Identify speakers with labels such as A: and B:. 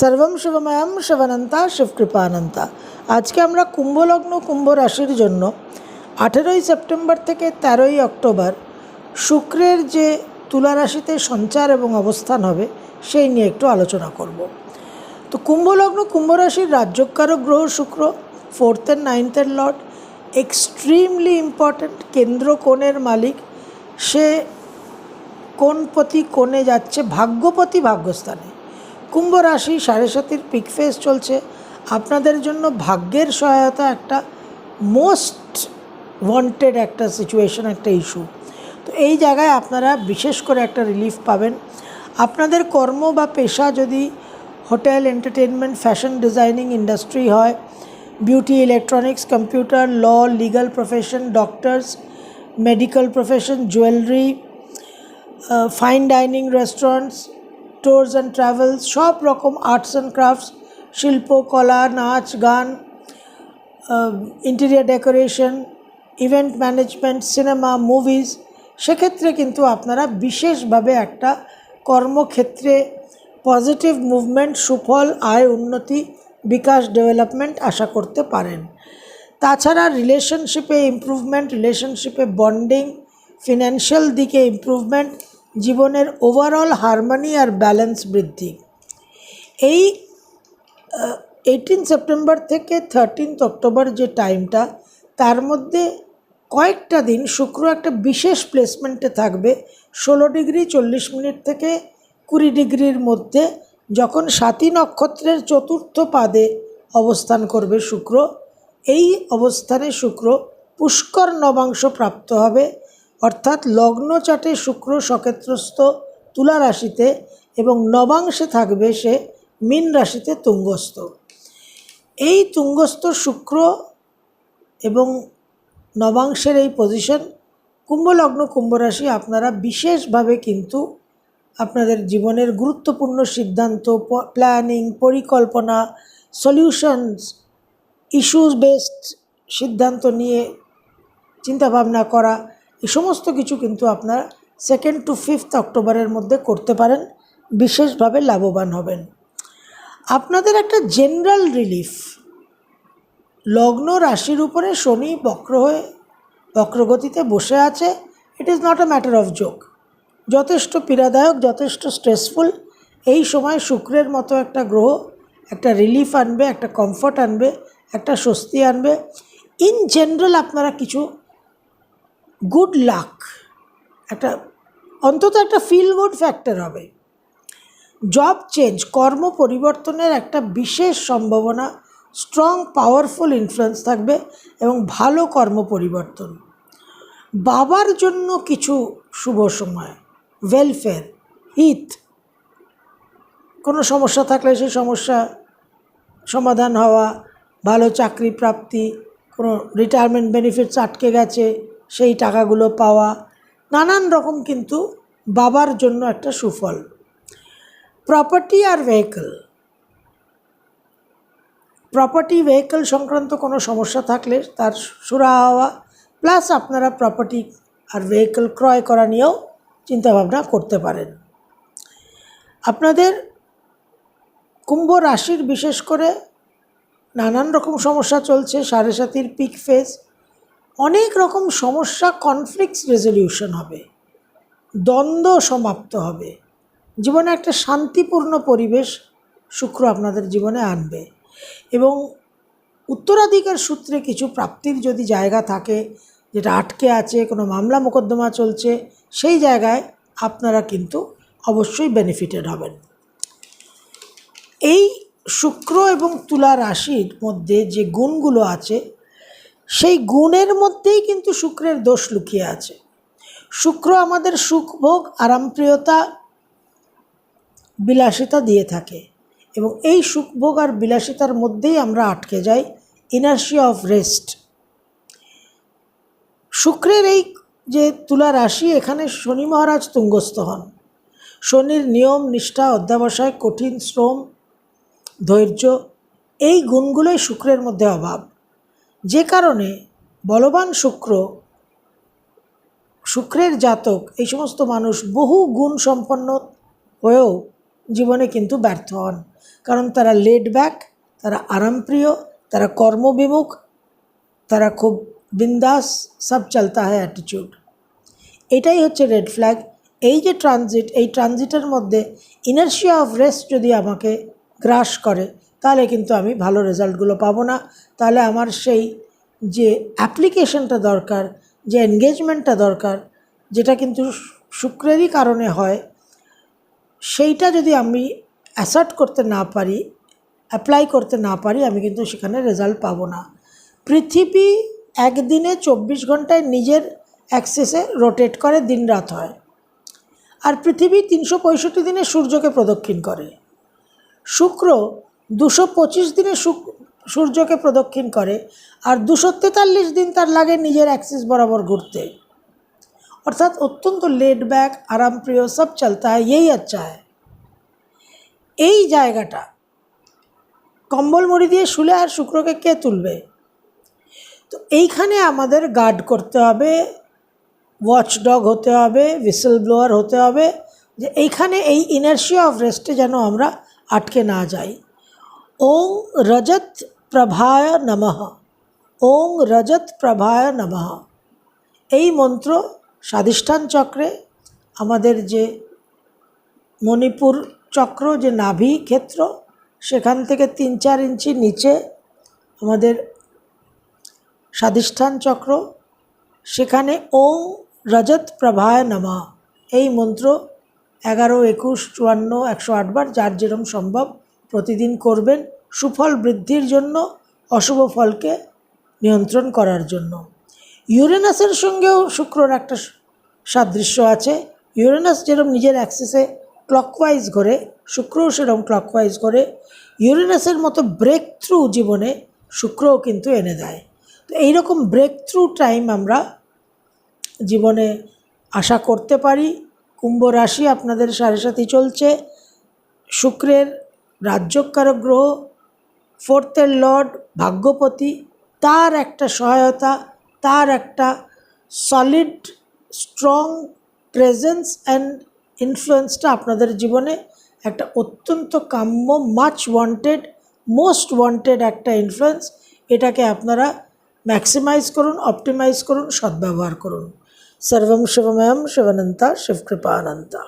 A: সর্বম শিবময়ম শিবানন্তা শিবকৃপানন্তা আজকে আমরা কুম্ভলগ্ন কুম্ভ রাশির জন্য আঠেরোই সেপ্টেম্বর থেকে তেরোই অক্টোবর শুক্রের যে তুলা রাশিতে সঞ্চার এবং অবস্থান হবে, সেই নিয়ে একটু আলোচনা করব। তো কুম্ভলগ্ন কুম্ভ রাশির রাজ্যকারক গ্রহ শুক্র ফোর্থ অ্যান্ড নাইনথের লর্ড এক্সট্রিমলি ইম্পর্ট্যান্ট কেন্দ্র কোণের মালিক। সে কোনপতি কোণে যাচ্ছে? ভাগ্যপতি ভাগ্যস্থানে। কুম্ভ রাশি সাড়ে সাতির পিক ফেস চলছে। আপনাদের জন্য ভাগ্যের সহায়তা একটা মোস্ট ওয়ান্টেড একটা সিচুয়েশন একটা ইস্যু তো এই জায়গায় আপনারা বিশেষ করে একটা রিলিফ পাবেন। আপনাদের কর্ম বা পেশা যদি hotel entertainment fashion designing industry হয় beauty electronics computer law legal profession doctors medical profession jewellery fine dining restaurants tours and travels সব রকম আর্টস অ্যান্ড ক্রাফটস শিল্প, কলা, নাচ, গান interior decoration event management cinema movies সেক্ষেত্রে কিন্তু আপনারা বিশেষভাবে একটা কর্মক্ষেত্রে পজিটিভ মুভমেন্ট সুফল, আয়, উন্নতি, বিকাশ ডেভেলপমেন্ট আশা করতে পারেন। তাছাড়া রিলেশনশিপে ইমপ্রুভমেন্ট রিলেশনশিপে বন্ডিং ফিনান্সিয়াল দিকে ইমপ্রুভমেন্ট জীবনের ওভারঅল হারমোনি আর ব্যালেন্স বৃদ্ধি। এই এইটিন সেপ্টেম্বর থেকে থার্টিনথ অক্টোবর যে টাইমটা তার মধ্যে কয়েকটা দিন শুক্র একটা বিশেষ প্লেসমেন্টে থাকবে, ষোলো ডিগ্রি চল্লিশ মিনিট থেকে কুড়ি ডিগ্রির মধ্যে, যখন সাতী নক্ষত্রের চতুর্থ পাদে অবস্থান করবে শুক্র। এই অবস্থানে শুক্র পুষ্কর নবাংশ প্রাপ্ত হবে অর্থাৎ লগ্ন চাটে শুক্র সক্ষেত্রস্থ তুলা রাশিতে এবং নবাংশে থাকবে সে মীন রাশিতে তুঙ্গস্থ। এই তুঙ্গস্থ শুক্র এবং নবাংশের এই পজিশন কুম্ভলগ্ন কুম্ভ রাশি আপনারা বিশেষভাবে কিন্তু আপনাদের জীবনের গুরুত্বপূর্ণ সিদ্ধান্ত প্ল্যানিং পরিকল্পনা সলিউশনস ইস্যুস বেসড সিদ্ধান্ত নিয়ে চিন্তাভাবনা করা এই সমস্ত কিছু কিন্তু আপনারা সেকেন্ড টু ফিফথ অক্টোবরের মধ্যে করতে পারেন, বিশেষভাবে লাভবান হবেন। আপনাদের একটা জেনারেল রিলিফ লগ্ন রাশির উপরে শনি বক্র হয়ে, বক্রগতিতে বসে আছে it is not a matter of joke যথেষ্ট পীড়াদায়ক, যথেষ্ট স্ট্রেসফুল এই সময় শুক্রের মতো একটা গ্রহ একটা রিলিফ আনবে, একটা কমফর্ট আনবে, একটা স্বস্তি আনবে। ইন জেনারেল আপনারা কিছু গুড লাক একটা, অন্তত একটা ফিল গুড ফ্যাক্টর হবে। জব চেঞ্জ কর্ম পরিবর্তনের একটা বিশেষ সম্ভাবনা স্ট্রং পাওয়ারফুল ইনফ্লুয়েন্স থাকবে এবং ভালো কর্ম পরিবর্তন। বাবার জন্য কিছু শুভ সময় ওয়েলফেয়ার হিত কোনো সমস্যা থাকলে সেই সমস্যা সমাধান হওয়া, ভালো চাকরি প্রাপ্তি, কোনো রিটায়ারমেন্ট বেনিফিটস আটকে গেছে সেই টাকাগুলো পাওয়া, নানান রকম কিন্তু বাবার জন্য একটা সুফল। প্রপার্টি আর ভেহিকল প্রপার্টি ভেহিকল সংক্রান্ত কোনো সমস্যা থাকলে তার সুরা হওয়া প্লাস আপনারা প্রপার্টি আর ভেহিকল ক্রয় করা নিয়েও চিন্তাভাবনা করতে পারেন। আপনাদের কুম্ভ রাশির বিশেষ করে নানান রকম সমস্যা চলছে, সাড়ে সাতির পিক ফেজ অনেক রকম সমস্যা কনফ্লিক্টস রেজলিউশন হবে, দ্বন্দ্ব সমাপ্ত হবে। জীবনে একটা শান্তিপূর্ণ পরিবেশ শুক্র আপনাদের জীবনে আনবে এবং উত্তরাধিকার সূত্রে কিছু প্রাপ্তির যদি জায়গা থাকে, যেটা আটকে আছে, কোনো মামলা মোকদ্দমা চলছে, সেই জায়গায় আপনারা কিন্তু অবশ্যই বেনিফিটেড হবেন। এই শুক্র এবং তুলা রাশির মধ্যে যে গুণগুলো আছে সেই গুণের মধ্যেই কিন্তু শুক্রের দোষ লুকিয়ে আছে। শুক্র আমাদের সুখভোগ, আরামপ্রিয়তা, বিলাসিতা দিয়ে থাকে এবং এই সুখভোগ আর বিলাসিতার মধ্যেই আমরা আটকে যাই ইনার্সিয়া অফ রেস্ট শুক্রের এই যে তুলা রাশি, এখানে শনি মহারাজ তুঙ্গস্থ হন। শনির নিয়ম, নিষ্ঠা, অধ্যাবসায়, কঠিন শ্রম, ধৈর্য, এই গুণগুলোই শুক্রের মধ্যে অভাব। যে কারণে বলবান শুক্র, শুক্রের জাতক, এই সমস্ত মানুষ বহু গুণ সম্পন্ন হয়েও জীবনে কিন্তু ব্যর্থ হন। কারণ তারা লেড ব্যাক তারা আরামপ্রিয়, তারা কর্মবিমুখ, তারা খুব বিন্দাস, সব চলতা হয় অ্যাটিটিউড এটাই হচ্ছে রেড ফ্ল্যাগ এই যে ট্রানজিট এই ট্রানজিটের মধ্যে ইনার্শিয়া অফ রেস্ট যদি আমাকে গ্রাস করে তাহলে কিন্তু আমি ভালো রেজাল্টগুলো পাবো না। তাহলে আমার সেই যে অ্যাপ্লিকেশনটা দরকার, যে এনগেজমেন্টটা দরকার, যেটা কিন্তু শুক্রেরই কারণে হয়, সেইটা যদি আমি অ্যাসার্ট করতে না পারি, অ্যাপ্লাই করতে না পারি, আমি কিন্তু সেখানে রেজাল্ট পাবো না। পৃথিবী একদিনে চব্বিশ ঘন্টায় নিজের অ্যাক্সেসে রোটেট করে দিন রাত হয়। আর পৃথিবী তিনশো পঁয়ষট্টি দিনে সূর্যকে প্রদক্ষিণ করে। শুক্র দুশো পঁচিশ দিনে সূর্যকে প্রদক্ষিণ করে আর দুশো তেতাল্লিশ দিন তার লাগে নিজের অ্যাক্সিস বরাবর ঘুরতে। অর্থাৎ অত্যন্ত লেড ব্যাক আরামপ্রিয়, সব চলতা হয় এই আচ্ছা হয় এই জায়গাটা, কম্বল মুড়ি দিয়ে শুলে আর শুক্রকে কে তুলবে? তো এইখানে আমাদের গার্ড করতে হবে ওয়াচডগ হতে হবে হুইসেল ব্লোয়ার হতে হবে, যে এইখানে এই ইনার্শিয়া অফ রেস্টে যেন আমরা আটকে না যাই। ওং রজত প্রভায় নমঃ। ওং রজত প্রভায় নমঃ। এই মন্ত্র স্বাধিষ্ঠান চক্রে আমাদের যে মণিপুর চক্র, যে নাভি ক্ষেত্র, সেখান থেকে তিন চার ইঞ্চি নিচে আমাদের স্বাধিষ্ঠান চক্র, সেখানে ওং রজত প্রভায় নমা। এই মন্ত্র এগারো, একুশ, চুয়ান্ন, একশো আটবার যার যেরম সম্ভব প্রতিদিন করবেন সুফল বৃদ্ধির জন্য অশুভ ফলকে নিয়ন্ত্রণ করার জন্য। ইউরেনাসের সঙ্গেও শুক্রর একটা সাদৃশ্য আছে। ইউরেনাস যেরকম নিজের অ্যাক্সেসে ক্লকওয়াইজ ঘোরে, শুক্রও সেরকম ক্লকওয়াইজ করে ইউরেনাসের মতো ব্রেক থ্রু জীবনে শুক্রও কিন্তু এনে দেয়। তো এইরকম ব্রেক থ্রু টাইম আমরা জীবনে আশা করতে পারি। কুম্ভ রাশি আপনাদের সাড়ে সাথী চলছে। শুক্রের রাজ্যকারক গ্রহ ফোর্থের লর্ড, ভাগ্যপতি, তার একটা সহায়তা, তার একটা সলিড স্ট্রং প্রেজেন্স অ্যান্ড ইনফ্লুয়েন্সটা আপনাদের জীবনে একটা অত্যন্ত কাম্য মাচ ওয়ান্টেড মোস্ট ওয়ান্টেড একটা ইনফ্লুয়েন্স এটাকে আপনারা ম্যাক্সিমাইজ করুন অপটিমাইজ করুন, সদ্ব্যবহার করুন। সর্বম শিবময়ম শিবানন্তা শিবকৃপানন্তা